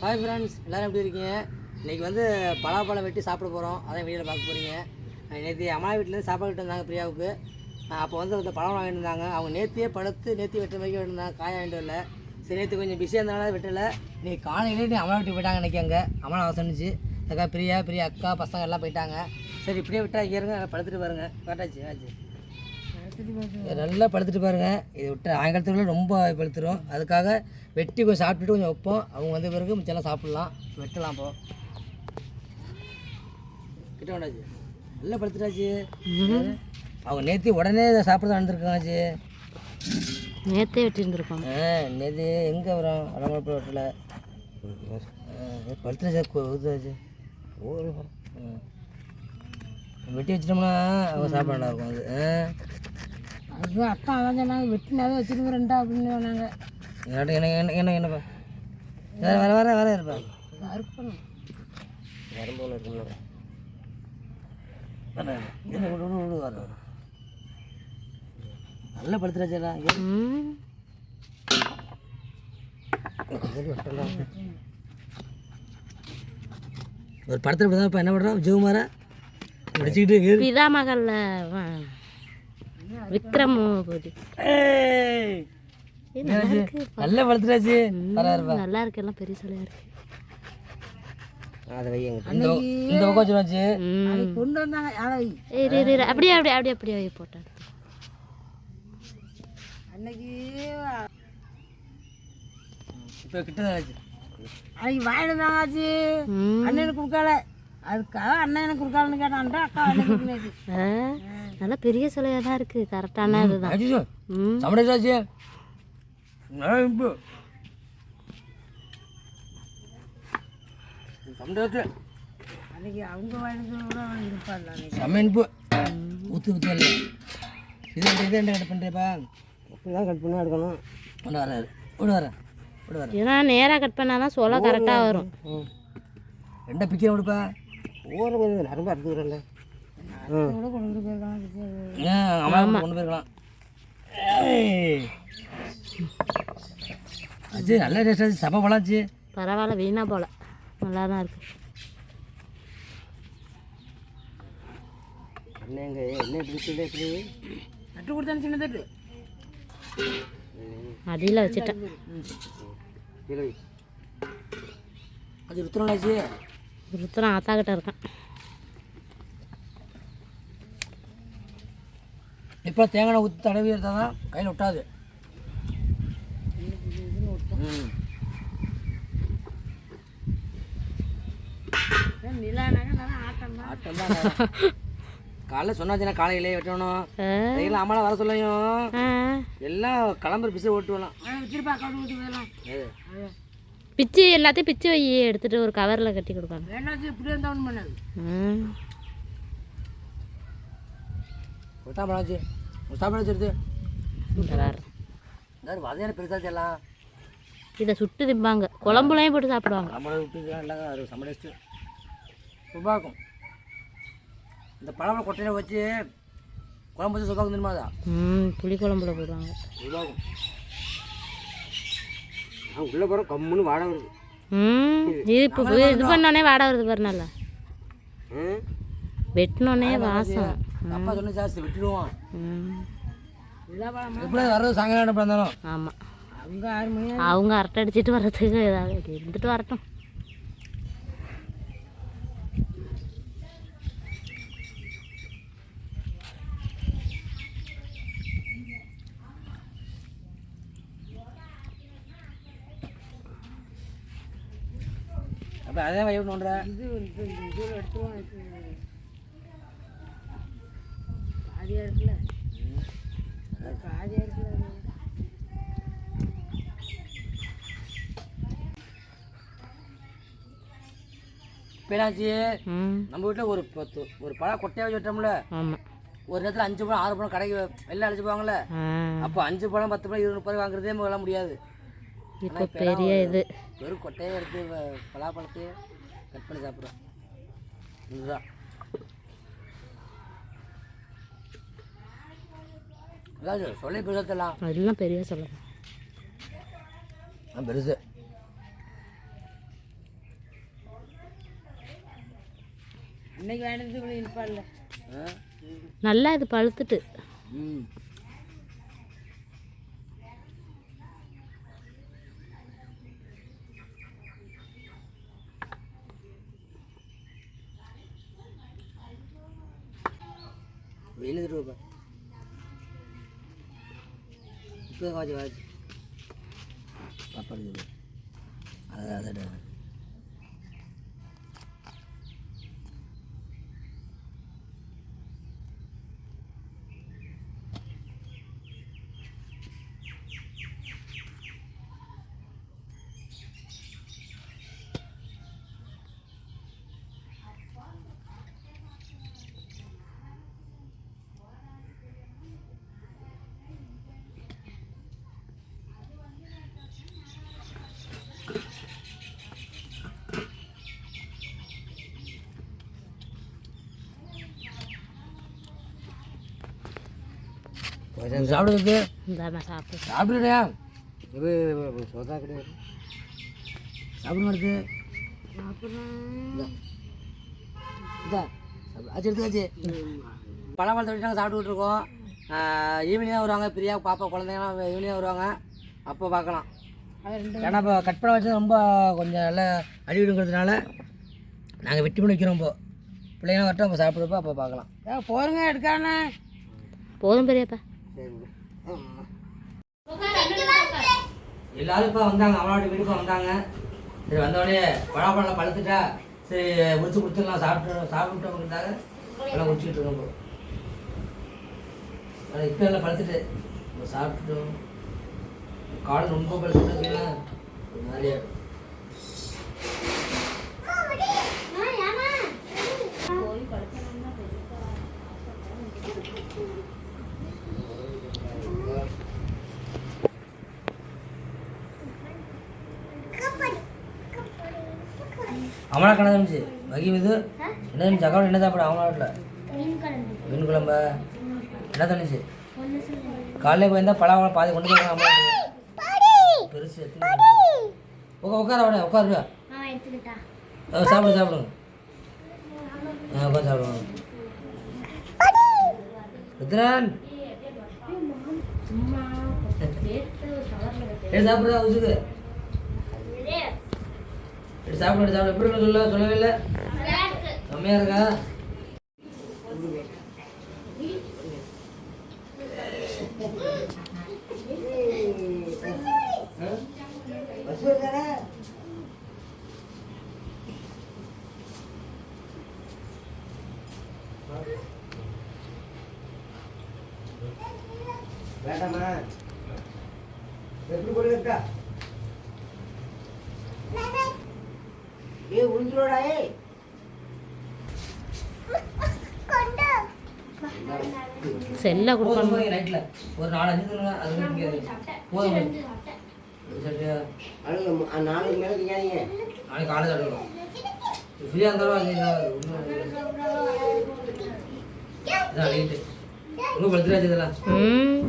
Hi friends எல்லோரும் எப்படி இருக்கீங்க? இன்றைக்கி வந்து பலாப்பழம் வெட்டி சாப்பிட போகிறோம் அதான் வீடியோவில் பார்க்க போகிறீங்க நேற்று அம்மா வீட்டிலேருந்து சாப்பாடு விட்டு வந்தாங்க பிரியாவுக்கு. அப்போ வந்து அந்த பழம் வாங்கிட்டு இருந்தாங்க அவங்க நேத்தியே பழுத்து நேத்தி வெட்டுற வரைக்கும் இருந்தாங்க காய வாங்கிட்டு வரல. சரி நேற்று கொஞ்சம் பிஸியாக இருந்தனால வெட்டலை. நீ காலையிலே நீ அம்மா வீட்டுக்கு போயிட்டாங்க நினைக்க அங்கே. அம்மா அவசரம் இருந்துச்சு. அக்கா பிரியா பிரியா அக்கா பசங்க எல்லாம் போயிட்டாங்க. சரி இப்படியே விட்டா இங்கே இருங்க படுத்துட்டு பாருங்க. கரெக்டாச்சு ஆச்சு நல்லா படுத்துட்டு பாருங்க. இது விட்டு ஆங்கிலத்துக்குள்ள ரொம்ப படுத்துரும் அதுக்காக வெட்டி கொஞ்சம் சாப்பிட்டுட்டு கொஞ்சம் வைப்போம். அவங்க வந்த பிறகு மிச்சம்லாம் சாப்பிட்லாம். வெட்டலாம் இப்போ கிட்ட வேண்டாச்சு நல்லா படுத்துட்டாச்சு அவங்க நேற்று உடனே இதை சாப்பிட வந்திருக்காச்சு நேற்றே வெட்டியிருந்துருக்கோம் ஆ நேற்று எங்கே வரோம் அலமரப்பு ரோட்டில். படுத்துட்டாச்சு ஊதாச்சு வெட்டி வச்சிட்டோம்னா அவங்க சாப்பிட நல்லா இருக்கும் அது. ஆ. அது அக்கா அதான் சொன்னாங்க வெட்டினாவே வச்சுருக்கிறேன்டா அப்படின்னு சொன்னாங்க. என்ன என்ன என்ன என்ன என்னப்பா வர வர வர வர இருப்பா? அறுக்கணும். வரம்பு ஒன்று இருக்கும்ல என்ன விடு விடு விடு வர நல்லா படுத்துறாச்சா ஒரு படத்தில் இப்படி தான் இப்போ என்ன பண்ணுறோம் ஜெகுமாரா படிச்சுக்கிட்டு இரு. விக்ரம் போதி! நல்லா இருப்பா நல்லா இருக்கு. எல்லாம் பெரிய சிலையா இருக்கு இந்த பக்கம் கொண்டு வந்தாங்க. அப்படியே அப்படியே அப்படியே அப்படியே போட்டேன் அன்னைக்கு இப்போ கிட்ட அன்னைக்கு வந்தாங்க அண்ணனுக்கு கொடுக்கல. அதுக்காக அண்ணன் எனக்கு கொடுக்கலன்னு கேட்டான்ட்டு அக்கா அண்ணனுக்கு நல்லா பெரிய சிலையாக தான் இருக்கு. கரெக்டான இதுதான் சமடேஷ் அன்னைக்கு அவங்க இருப்பாங்க சமையன்பு ஊற்று ஊற்று இல்லை இது இது என்ன கட் பண்ணுறேப்பா கட் பண்ணி எடுக்கணும். கொண்டு வராரு விடு வரேன் விடு வரேன் ஏன்னா நேராக கட் பண்ணால் தான் சொல்ல கரெக்டாக வரும். ம் ரெண்டை பிக்க விடுப்பா. ஓரம் கொஞ்சம் நரம்பு அறுத்துக்கிறல்ல ஏன் அம்மா கொண்டு போயிருக்கலாம்? ஏய். அச்சு நல்ல டேஸ்ட் ஆச்சு சப்ப பழாச்சு பரவாயில்ல வீணா போல. நல்லா தான் இருக்கு என்னங்க என்ன இப்படி சொல்லி எப்படி? தட்டு கொடுத்தானு சின்ன தட்டு? அடியில் வச்சுட்டேன். அது ருத்ரனாச்சு ருத்ரம் ஆத்தா கிட்ட இருக்கேன். இப்போ தேங்காய் ஊற்றி தடவி எடுத்தால் தான் கையில் ஒட்டாது. காலைல சொன்னாச்சுன்னா காலையிலே வெட்டணும். கையில் அம்மாலாம் வர சொல்லையும். எல்லாம் கிளம்புற பிசை ஓட்டு வரலாம் பிச்சு எல்லாத்தையும் பிச்சு வை எடுத்துட்டு ஒரு கவரில் கட்டி கொடுக்கணும். ம். கொத்தா பழாச்சு சாப்பிட வச்சிருது இந்த வதையான பெருசாச்சு எல்லாம் இதை சுட்டு திம்பாங்க. குழம்புலையும் போட்டு சாப்பிடுவாங்க. நம்மளை விட்டு இல்லைங்க அது சமடேஸ்ட்டு சூப்பராக இருக்கும். இந்த பழம் கொட்டையில வச்சு குழம்பு வச்சு சூப்பராக தெரியுமா ம் புளி குழம்புல போடுவாங்க. சூப்பராக இருக்கும். நான் உள்ளே போகிற கம்முன்னு வாடை வருது. ம் இது இப்போ இது பண்ணோடனே வாடை வருது பாரு நல்லா வெட்டினோடனே வாசம். அப்பா சொன்ன ஜாஸ்தி விட்டுடுவோம். ஆமாம் அவங்க ஆறு மணி அவங்க அரட்டை அடிச்சிட்டு வர்றதுக்கு ஏதாவது இருந்துட்டு வரட்டும். அதே வயவு நோண்டுற காதியாக இருக்குல்ல. காதியாக ம். நம்ம வீட்டில் ஒரு பத்து ஒரு பழம் கொட்டையாக வச்சு விட்டோம்ல. ஆமாம் ஒரு நேரத்தில் அஞ்சு பழம் ஆறு பழம் கடைக்கு வெளில அழைச்சி போவாங்கல்ல. ஆ. அப்போ அஞ்சு பழம் பத்து பழம் இருபது பழம் வாங்குறதே முதல்ல முடியாது. இப்போ பெரிய இது. வெறும் கொட்டையை எடுத்து பலாப்பழத்தையே கட் பண்ணி சாப்பிட்றோம். இதுதான். சொல்லி பெருசத்தெல்லாம் அதெல்லாம் பெரிய சொல்லலாம் பெருசு அன்னைக்கு வேணுது கூட இனிப்பா இல்லை ஆ? நல்லா இது பழுத்துட்டு. வெயில் தருவப்பா இப்போ வாஜி வாஜி பாப்பா அதை அதை சாப்பிடுறது சாப்பிடுறியா? இது சோதா கிடையாது. சாப்பிட மாட்டேது இதா ஆச்சு எடுத்துக்காச்சு பழம் தொழில் நாங்கள் சாப்பிட்டுக்கிட்டு இருக்கோம். ஈவினிங் வருவாங்க. பிரியா பாப்பா குழந்தைங்கலாம் ஈவினிங் வருவாங்க. அப்போ பார்க்கலாம். ஏன்னா இப்போ கட் பண்ண வச்சது ரொம்ப கொஞ்சம் நல்லா அடிவிடுங்கிறதுனால நாங்கள் வெட்டி பண்ணி வைக்கிறோம் இப்போ. பிள்ளைங்களாம் வரட்டும் அப்போ சாப்பிட்றப்போ அப்போ பார்க்கலாம். ஏ, போருங்க எடுக்கானே போதும் பெரியப்பா. எல்லாரும் இப்போ வந்தாங்க அவனோட வீட்டுக்கு வந்தாங்க. சரி வந்தோடனே பழாப்பழம் பழுத்துட்டா சரி உரிச்சு கொடுத்துடலாம் சாப்பிட்டு சாப்பிட்டவங்களுக்காக எல்லாம் உரிச்சிட்டு இருக்கோம் இப்போ ஆனால் இப்போ எல்லாம் பழுத்துட்டு நம்ம சாப்பிட்டுட்டோம். காலம் ரொம்ப பழுத்துட்டு ஒரு மாதிரியா அமலா கணக்கு இருந்துச்சு. வகி இது என்ன இருந்துச்சு அக்கௌண்ட் என்ன சாப்பிட அவன் வீட்டில் மீன் குழம்பு. என்ன தந்துச்சு காலையில் போயிருந்தா பழம் பாதி கொண்டு போய் வீட்டுக்கு. பெருசு உட்கா உட்கார அவனே உட்காருடா ஆ, சாப்பிடு சாப்பிடுங்க ஆ உட்காந்து சாப்பிடுவாங்க ருத்ரன்! சாப்பிடுறா உசுக்கு சாப்பிட சாப்பிட எப்படி இருக்கு சொல்ல சொல்லவே இல்லை. செம்மையா இருக்கா? வேண்டாமா? எப்படி போடுங்க ஏ உளுந்துரோடா ஏ செல்ல கொடுக்கணும் போதும் நைட்டில் ஒரு நாலு அஞ்சு தருவா அது முடியாது. போதும் நாளைக்கு மேலே கேட்காதீங்க நாளைக்கு காலேஜ் எடுக்கணும் ஃப்ரீயாக இருந்தாலும் அது இதான் லைட்டு இன்னும் படுத்துடாச்சு இதெல்லாம். ம்.